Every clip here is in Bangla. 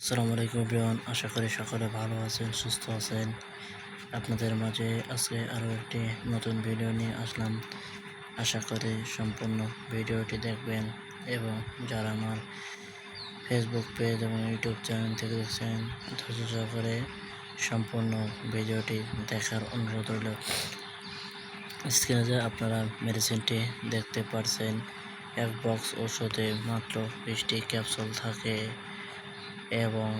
আসসালামু আলাইকুম ব্রিয়ন আশা করি সকলে ভালো আছেন, সুস্থ আছেন। আপনাদের মাঝে আজকে আরও একটি নতুন ভিডিও নিয়ে আসলাম। আশা করি সম্পূর্ণ ভিডিওটি দেখবেন এবং যারা আমার ফেসবুক পেজ এবং ইউটিউব চ্যানেল থেকে দেখছেন, ধৈর্য সহকারে সম্পূর্ণ ভিডিওটি দেখার অনুরোধ রইল। স্ক্রিনে যে আপনারা মেডিসিনটি দেখতে পারছেন, এক বক্স ওষুধে মাত্র বিশটি ক্যাপসুল থাকে। এবং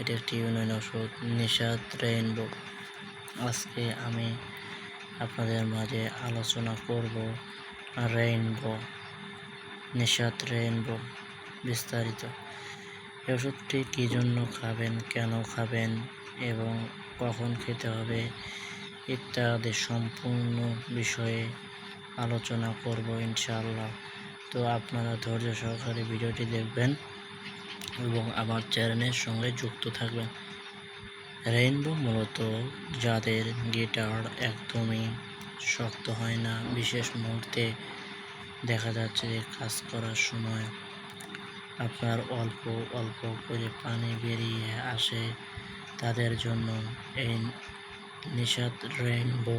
এটি একটি ইউনিয়ন ওষুধ নিষাদ রেইনবো। আজকে আমি আপনাদের মাঝে আলোচনা করব রেইনবো নিষাদ রেইনবো বিস্তারিত। এই ওষুধটি কী জন্য খাবেন, কেন খাবেন এবং কখন খেতে হবে ইত্যাদি সম্পূর্ণ বিষয়ে আলোচনা করব ইনশাআল্লাহ। তো আপনারা ধৈর্য সহকারে ভিডিওটি দেখবেন। এবং আমার চ্যানেলের সঙ্গে যুক্ত থাকবেন। রেইনবো মূলত যাদের গিটার একদমই শক্ত হয় না, বিশেষ মুহূর্তে দেখা যাচ্ছে যে কাজ করার সময় আপনার অল্প অল্প করে পানি বেরিয়ে আসে। তাদের জন্য এই নিষাদ রেইনবো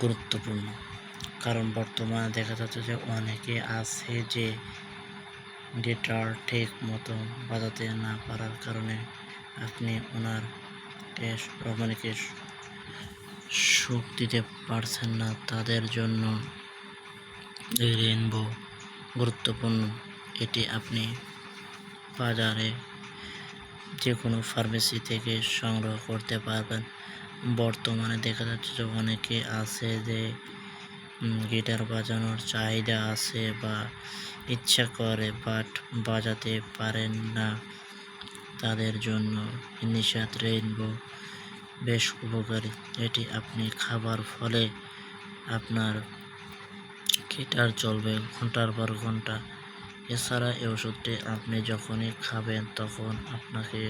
গুরুত্বপূর্ণ। কারণ বর্তমানে দেখা যাচ্ছে যে অনেকে আছে যে গিটার ঠিক মতো বাজাতে না পারার কারণে আপনি ওনার রমণীকে সুখ দিতে পারছেন না। তাদের জন্য রেনবো গুরুত্বপূর্ণ। এটি আপনি বাজারে যে কোনো ফার্মেসি থেকে সংগ্রহ করতে পারবেন। বর্তমানে দেখা যাচ্ছে যে অনেকে আছে যে গিটার বাজানোর চাহিদা আছে বা ইচ্ছা করে বাট বাজাতে পারেন না তাদের জন্য। নিষাদ রেইনবো, বেশ উপকারী। এটি আপনি খাবার ফলে আপনার গিটার চলবে ঘণ্টার পর ঘণ্টা। এছাড়া এই ওষুধটি আপনি যখনই খাবেন তখন আপনাকে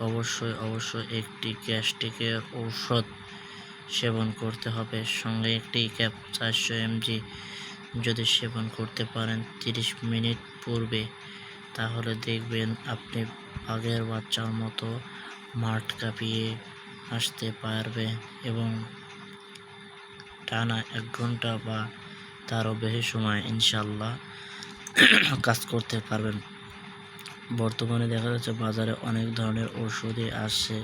অবশ্যই অবশ্যই একটি গ্যাস্ট্রিকের ঔষধ সেবন করতে হবে। সঙ্গে একটি ক্যাপ চারশো এমজি যদি সেবন করতে পারেন তিরিশ মিনিট পূর্বে, তাহলে দেখবেন আপনি বাঘের বাচ্চার মতো মাঠ কাঁপিয়ে আসতে পারবে এবং টানা এক ঘণ্টা বা তারও বেশি সময় ইনশাল্লাহ কাজ করতে পারবেন। বর্তমানে দেখা যাচ্ছে বাজারে অনেক ধরনের ওষুধই আসছে।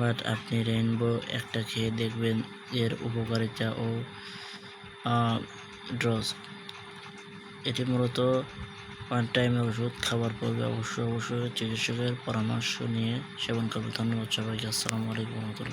বাট আপনি রেইনবো একটা খেয়ে দেখবেন, এর উপকারিতা ও ড্রস এটি মূলত ওয়ান টাইমে ওষুধ খাবার পূর্বে অবশ্যই অবশ্যই চিকিৎসকের পরামর্শ নিয়ে সেবন করবে ধন্যবাদ সবাইকে। আসসালামু আলাইকুম রহমতুল্লাহ।